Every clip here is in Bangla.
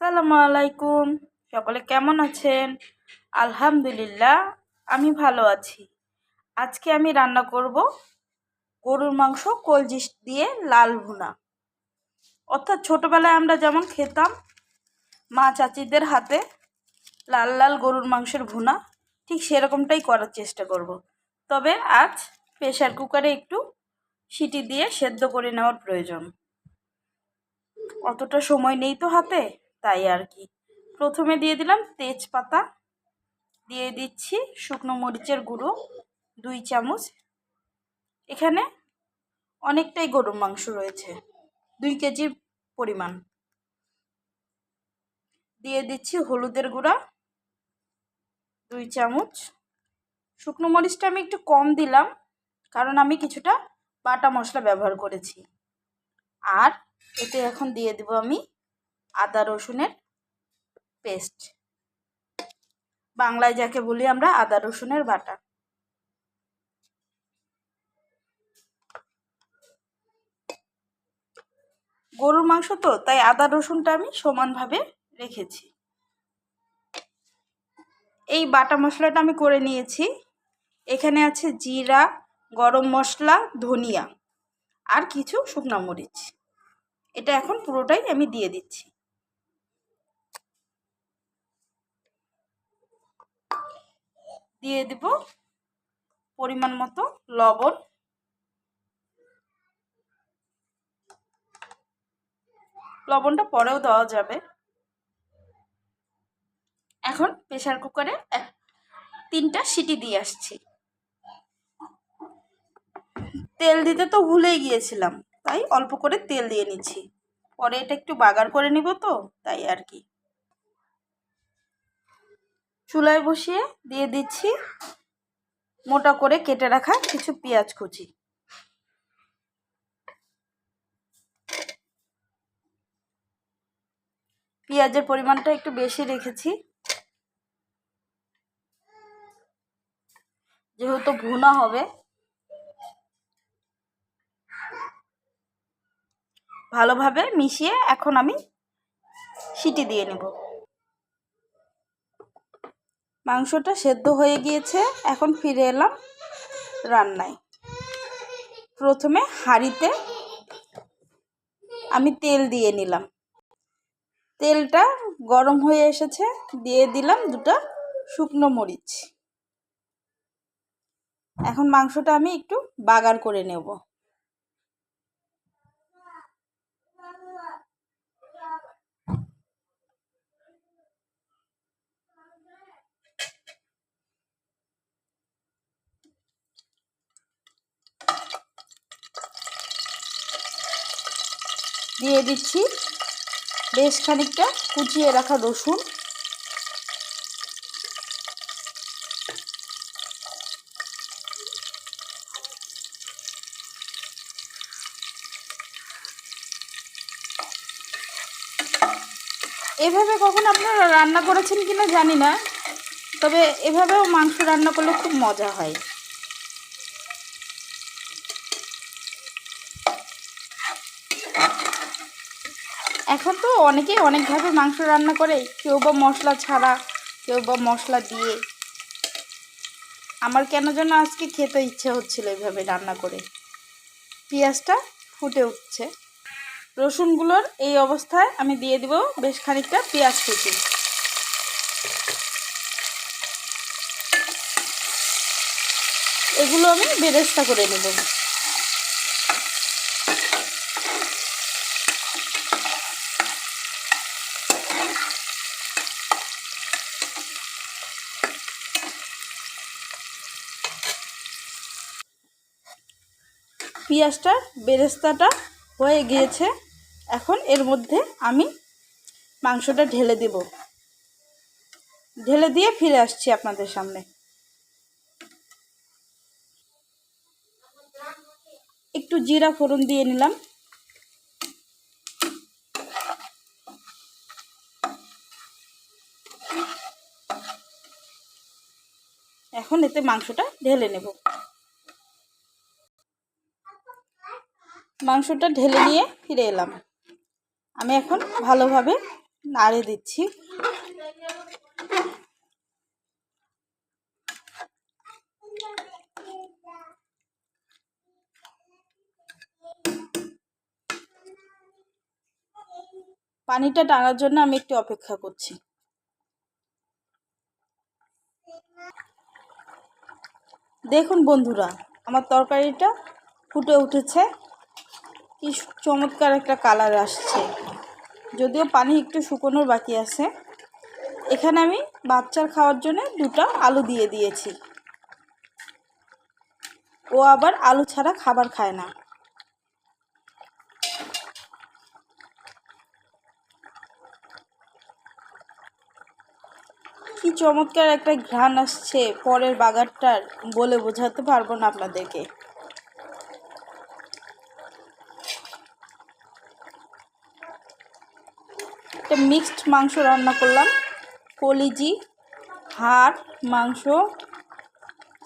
আসসালামু আলাইকুম সকলে কেমন আছেন? আলহামদুলিল্লাহ, আমি ভালো আছি। আজকে আমি রান্না করব গরুর মাংস কলজিস দিয়ে লাল ভুনা। অর্থাৎ ছোটোবেলায় আমরা যেমন খেতাম মা চাচিদের হাতে লাল লাল গরুর মাংসের ভুনা, ঠিক সেরকমটাই করার চেষ্টা করব। তবে আজ প্রেশার কুকারে একটু সিটি দিয়ে সেদ্ধ করে নেওয়ার প্রয়োজন। অতটা সময় নেই তো হাতে? তাই আর কি। প্রথমে দিয়ে দিলাম তেজপাতা, দিয়ে দিচ্ছি শুকনো মরিচের গুঁড়ো, দুই চামচ। এখানে অনেকটাই গরুর মাংস রয়েছে, দুই কেজির পরিমাণ। দিয়ে দিচ্ছি হলুদের গুঁড়া, দুই চামচ। শুকনো মরিচটা আমি একটু কম দিলাম, কারণ আমি কিছুটা বাটা মশলা ব্যবহার করেছি। আর এতে এখন দিয়ে দেবো আমি আদা রসুনের পেস্ট বাংলায় যাকে বলি আমরা আদা রসুনের বাটা। গরুর মাংস তো, তাই আদা রসুনটা আমি সমানভাবে রেখেছি। এই বাটা মশলাটা আমি করে নিয়েছি। এখানে আছে জিরা, গরম মশলা, ধনিয়া আর কিছু শুকনো মরিচ। এটা এখন পুরোটাই আমি দিয়ে দিচ্ছি। দিয়ে দেব পরিমাণ মতো লবণ। লবণটা পরেও দেওয়া যাবে। এখন প্রেশার কুকারে তিনটা সিটি দিয়ে আসছি। তেল দিতে তো ভুলেই গিয়েছিলাম, তাই অল্প করে তেল দিয়ে নিচ্ছি। পরে এটা একটু বাগার করে নিব তো, তাই আর কি। চুলায় বসিয়ে দিয়ে দিচ্ছি মোটা করে কেটে রাখা কিছু পেঁয়াজ কুচি। পেঁয়াজের পরিমাণটা একটু বেশি রেখেছি। যেহেতু ভুনা হবে, ভালোভাবে মিশিয়ে এখন আমি সিটি দিয়ে নেব। মাংসটা সেদ্ধ হয়ে গিয়েছে, এখন ফিরে এলাম রান্নায়। প্রথমে হাঁড়িতে আমি তেল দিয়ে নিলাম। তেলটা গরম হয়ে এসেছে, দিয়ে দিলাম দুটো শুকনো মরিচ। এখন মাংসটা আমি একটু বাগার করে নেব। দিয়ে দিচ্ছি। বেশ খানিকটা কুচিয়ে রাখা রসুন। এভাবে কখন আপনারা রান্না করেছেন কিনা জানি না, তবে এভাবেও মাংস রান্না করলে খুব মজা হয়। এখন তো অনেকেই অনেকভাবে মাংস রান্না করে, কেউ বা মশলা ছাড়া, কেউ বা মশলা দিয়ে। আমার কেন যেন আজকে খেতে ইচ্ছে হচ্ছিল এইভাবে রান্না করে। পেঁয়াজটা ফুটে উঠছে। রসুনগুলোর এই অবস্থায় আমি দিয়ে দিব বেশ খানিকটা পেঁয়াজ কুচি। এগুলো আমি বেরেস্তা করে নেব। পেঁয়াজটা, বেরেস্তাটা হয়ে গিয়েছে। এখন এর মধ্যে আমি মাংসটা ঢেলে দেব। ঢেলে দিয়ে ফিরে আসছি আপনাদের সামনে। একটু জিরা ফোড়ন দিয়ে নিলাম। এখন এতে মাংসটা ঢেলে নেব। মাংসটা ঢেলে নিয়ে ফিরে এলাম। আমি এখন ভালোভাবে নাড়ে দিচ্ছি। পানিটা টানার জন্য আমি একটু অপেক্ষা করছি। দেখুন বন্ধুরা, আমার তরকারিটা ফুটে উঠেছে। কি চমৎকার একটা কালার আসছে। যদিও পানি একটু শুকোনোর বাকি আছে। এখানে আমি বাচ্চার খাওয়ার জন্য দুটো আলু দিয়ে দিয়েছি। ও আবার আলু ছাড়া খাবার খায় না। কি চমৎকার একটা ঘ্রাণ আসছে পরের বাগারটার বলে বোঝাতে পারব না আপনাদেরকে। মিক্সড মাংস রান্না করলাম। কলিজি, হাড়, মাংস,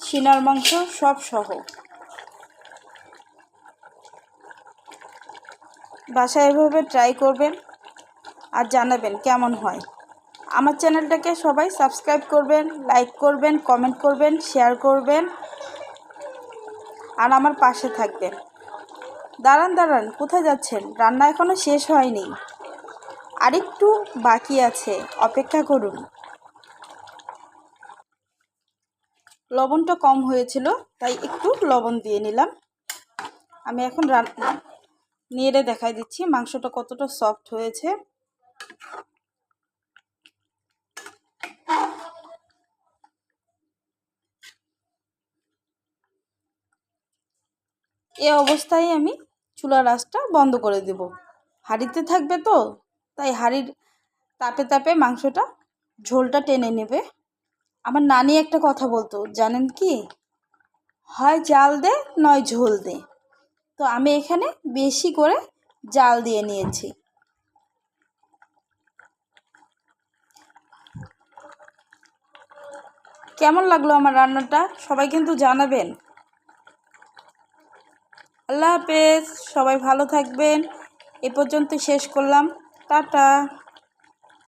সিনার মাংস সব সহ। বাসায় এভাবে ট্রাই করবেন আর জানাবেন কেমন হয়। আমার চ্যানেলটাকে সবাই সাবস্ক্রাইব করবেন লাইক করবেন কমেন্ট করবেন শেয়ার করবেন আর আমার পাশে থাকবেন। দাঁড়ান দাঁড়ান, কোথায় যাচ্ছেন? রান্না এখনও শেষ হয়নি। আরেকটু বাকি আছে, অপেক্ষা করুন। লবণটা কম হয়েছিল, তাই একটু লবণ দিয়ে নিলাম। আমি এখন নেড়ে দেখাই দিচ্ছি, মাংসটা কতটা সফট হয়েছে। এ অবস্থায় আমি চুলার আঁচটা বন্ধ করে দেব। হাঁড়িতে থাকবে তো? তাই হাঁড়ির তাপে তাপে মাংসটা ঝোলটা টেনে নেবে। আমার নানি একটা কথা বলতো, জানেন কি? হয় জাল দে, নয় ঝোল দে। তো আমি এখানে বেশি করে জাল দিয়ে নিয়েছি। কেমন লাগল আমার রান্নাটা? সবাই কিন্তু জানাবেন। আল্লাহ হাফেজ, সবাই ভালো থাকবেন। এ পর্যন্ত শেষ করলাম। 爸爸